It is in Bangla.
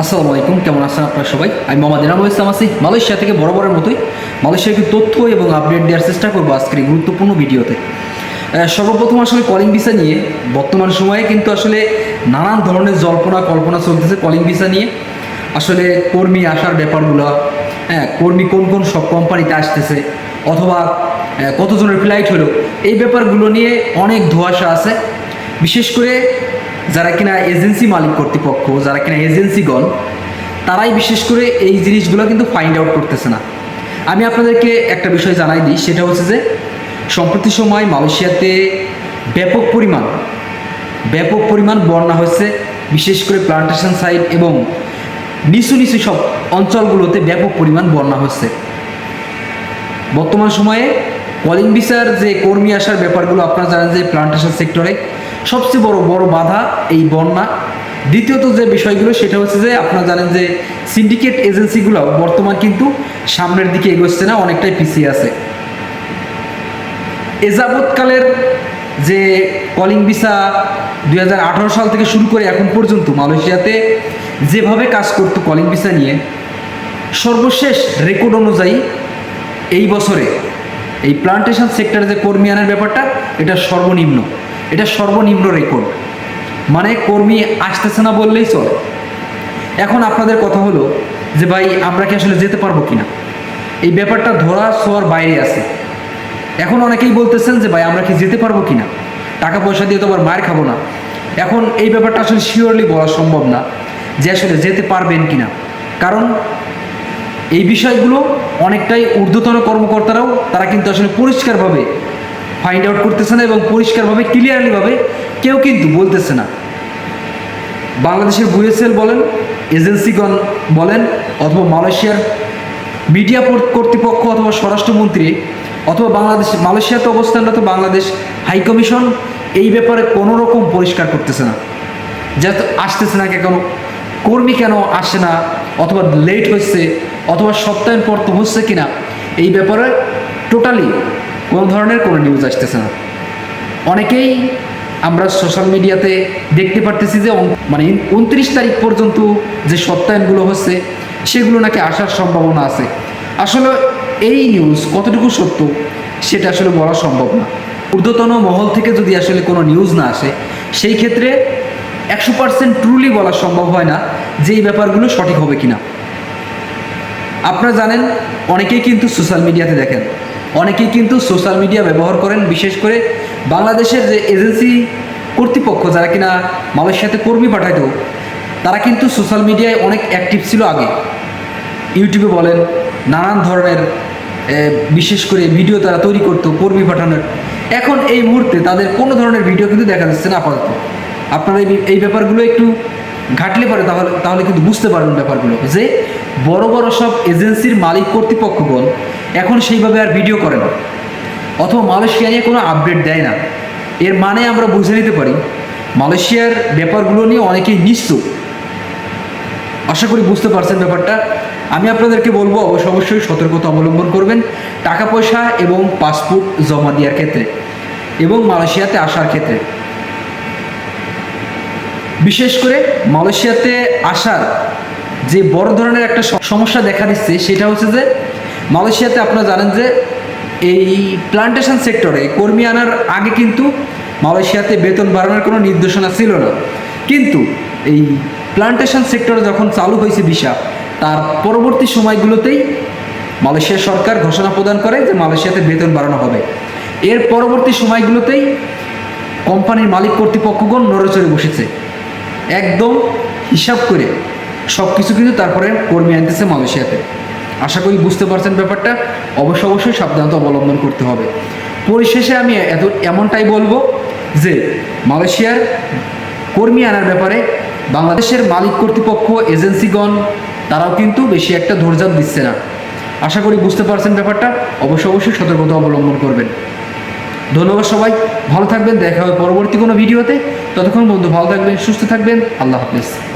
আসসালামু আলাইকুম, কেমন আছেন আপনারা সবাই? আমি মোহাম্মদ এনামুল ইসলাম আছি, মালয়েশিয়া থেকে বরাবরের মতোই। মালয়েশিয়াকে তথ্য এবং আপডেট দেওয়ার চেষ্টা করব আজকের গুরুত্বপূর্ণ ভিডিওতে। সর্বপ্রথম আসলে কলিং ভিসা নিয়ে, বর্তমান সময়ে কিন্তু আসলে নানান ধরনের জল্পনা কল্পনা চলতেছে কলিং ভিসা নিয়ে। আসলে কর্মী আসার ব্যাপারগুলো হ্যাঁ কর্মী কোন কোন সব কোম্পানিতে আসতেছে, অথবা কতজনের ফ্লাইট হলো, এই ব্যাপারগুলো নিয়ে অনেক ধোঁয়াশা আছে। বিশেষ করে যারা কিনা এজেন্সি মালিক কর্তৃপক্ষ, যারা কিনা এজেন্সিগণ, তারাই বিশেষ করে এই জিনিসগুলো কিন্তু ফাইন্ড আউট করতেছে না। আমি আপনাদেরকে একটা বিষয় জানাই দিই, সেটা হচ্ছে যে সম্প্রতি সময় মালয়েশিয়াতে ব্যাপক পরিমাণ ব্যাপক পরিমাণ বন্যা হয়েছে, বিশেষ করে প্লান্টেশন সাইড এবং নিচু নিচু সব অঞ্চলগুলোতে ব্যাপক পরিমাণ বন্যা হচ্ছে বর্তমান সময়ে কলিং ভিসার যে কর্মী আসার ব্যাপারগুলো আপনারা জানেন যে প্লান্টেশন সেক্টরে সবচেয়ে বড় বড় বাধা এই বন্যা। দ্বিতীয়ত যে বিষয়গুলো, সেটা হচ্ছে যে আপনারা জানেন যে সিন্ডিকেট এজেন্সিগুলো বর্তমান কিন্তু সামনের দিকে এগোচ্ছে না, অনেকটাই পিছিয়ে আছে। এজাবৎকালের যে কলিং ভিসা দুই সাল থেকে শুরু করে এখন পর্যন্ত মালয়েশিয়াতে যেভাবে কাজ করতো কলিং ভিসা নিয়ে, সর্বশেষ রেকর্ড অনুযায়ী এই বছরে এই প্লান্টেশন সেক্টরে যে কর্মী আনার ব্যাপারটা, এটা সর্বনিম্ন। এটা সর্বনিম্ন রেকর্ড মানে কর্মী আসতেছে না বললেই চলে। এখন আপনাদের কথা হলো যে ভাই, আমরা কি আসলে যেতে পারব কিনা? এই ব্যাপারটা ধরা ছোঁয়ার বাইরে আছে। এখন অনেকেই বলতেছেন যে ভাই, আমরা কি যেতে পারব কিনা? টাকা পয়সা দিয়ে তো আবার মার খাব না। এখন এই ব্যাপারটা আসলে শিওরলি বলা সম্ভব না যে আসলে যেতে পারবেন কিনা। কারণ এই বিষয়গুলো অনেকটাই ঊর্ধ্বতন কর্মকর্তারাও, তারা কিন্তু আসলে পরিষ্কারভাবে ফাইন্ড আউট করতেছে না এবং পরিষ্কারভাবে ক্লিয়ারলিভাবে কেউ কিন্তু বলতেছে না। বাংলাদেশের বুয়েসেল বলেন, এজেন্সিগণ বলেন, অথবা মালয়েশিয়ার মিডিয়া কর্তৃপক্ষ অথবা স্বরাষ্ট্রমন্ত্রী, অথবা বাংলাদেশ মালয়েশিয়াতে অবস্থানরত বাংলাদেশ হাইকমিশন এই ব্যাপারে কোনো রকম পরিষ্কার করতেছে না। যাতে আসতেছে না কেন, কর্মী কেন আসে না, অথবা লেট হচ্ছে অথবা সপ্তাহের পর তো হচ্ছে কিনা, এই ব্যাপারে টোটালি কোনো ধরনের কোনো নিউজ আসতেছে না। অনেকেই আমরা সোশ্যাল মিডিয়াতে দেখতে পারতেছি যে মানে উনত্রিশ তারিখ পর্যন্ত যে সত্যায়নগুলো হচ্ছে, সেগুলো নাকি আসার সম্ভাবনা আছে। আসলে এই নিউজ কতটুকু সত্য, সেটা আসলে বলা সম্ভব না। ঊর্ধ্বতন মহল থেকে যদি আসলে কোনো নিউজ না আসে, সেই ক্ষেত্রে একশো পার্সেন্ট ট্রুলি বলা সম্ভব হয় না যে এই ব্যাপারগুলো সঠিক হবে কিনা। আপনারা জানেন, অনেকেই কিন্তু সোশ্যাল মিডিয়াতে দেখেন। অনেকেই কিন্তু সোশ্যাল মিডিয়া ব্যবহার করেন, বিশেষ করে বাংলাদেশের যে এজেন্সি কর্তৃপক্ষ যারা কিনা মালয়েশিয়াতে কর্মী পাঠাইত, তারা কিন্তু সোশ্যাল মিডিয়ায় অনেক অ্যাক্টিভ ছিল আগে। ইউটিউবে বলেন, নানান ধরনের বিশেষ করে ভিডিও তারা তৈরি করতো, কর্মী পাঠানোর। এখন এই মুহূর্তে তাদের কোনো ধরনের ভিডিও কিন্তু দেখা যাচ্ছে না আপাতত। আপনারা এই- ব্যাপারগুলো একটু ঘাটলে পারে তাহলে তাহলে কিন্তু বুঝতে পারবেন ব্যাপারগুলো। যে বড় বড় সব এজেন্সির মালিক কর্তৃপক্ষগণ এখন সেইভাবে আর ভিডিও করে না। অথবা মালয়েশিয়া নিয়ে কোনো আপডেট দেয় না। এর মানে আমরা বুঝে নিতে পারি, মালয়েশিয়ার ব্যাপারগুলো নিয়ে অনেকেই নিশ্চুপ। আশা করি বুঝতে পারছেন ব্যাপারটা। আমি আপনাদেরকে বলব, অবশ্য অবশ্যই সতর্কতা অবলম্বন করবেন টাকা পয়সা এবং পাসপোর্ট জমা দেওয়ার ক্ষেত্রে এবং মালয়েশিয়াতে আসার ক্ষেত্রে। বিশেষ করে মালয়েশিয়াতে আসার যে বড় ধরনের একটা সমস্যা দেখা দিচ্ছে, সেটা হচ্ছে যে মালয়েশিয়াতে আপনারা জানেন যে এই প্লান্টেশন সেক্টরে কর্মী আনার আগে কিন্তু মালয়েশিয়াতে বেতন বাড়ানোর কোনো নির্দেশনা ছিল না। কিন্তু এই প্লান্টেশন সেক্টরে যখন চালু হয়েছে ভিসা, তার পরবর্তী সময়গুলোতেই মালয়েশিয়া সরকার ঘোষণা প্রদান করে যে মালয়েশিয়াতে বেতন বাড়ানো হবে। এর পরবর্তী সময়গুলোতেই কোম্পানির মালিক কর্তৃপক্ষগণ নড়েচড়ে বসেছে। একদম হিসাব করে সব কিছু কিন্তু তারপরে কর্মী আনতেছে মালয়েশিয়াতে। আশা করি বুঝতে পারছেন ব্যাপারটা। অবশ্য অবশ্যই সাবধানতা অবলম্বন করতে হবে। পরিশেষে আমি এত, এমনটাই বলব যে মালয়েশিয়ার কর্মী আনার ব্যাপারে বাংলাদেশের মালিক কর্তৃপক্ষ, এজেন্সিগণ, তারাও কিন্তু বেশি একটা ধৈর্য দিচ্ছে না। আশা করি বুঝতে পারছেন ব্যাপারটা। অবশ্য অবশ্যই সতর্কতা অবলম্বন করবেন। ধন্যবাদ সবাই। ভালো থাকবেন। দেখা হবে পরবর্তী কোনো ভিডিওতে। ততক্ষণ বন্ধু, ভালো থাকবেন, সুস্থ থাকবেন। আল্লাহ হাফিজ।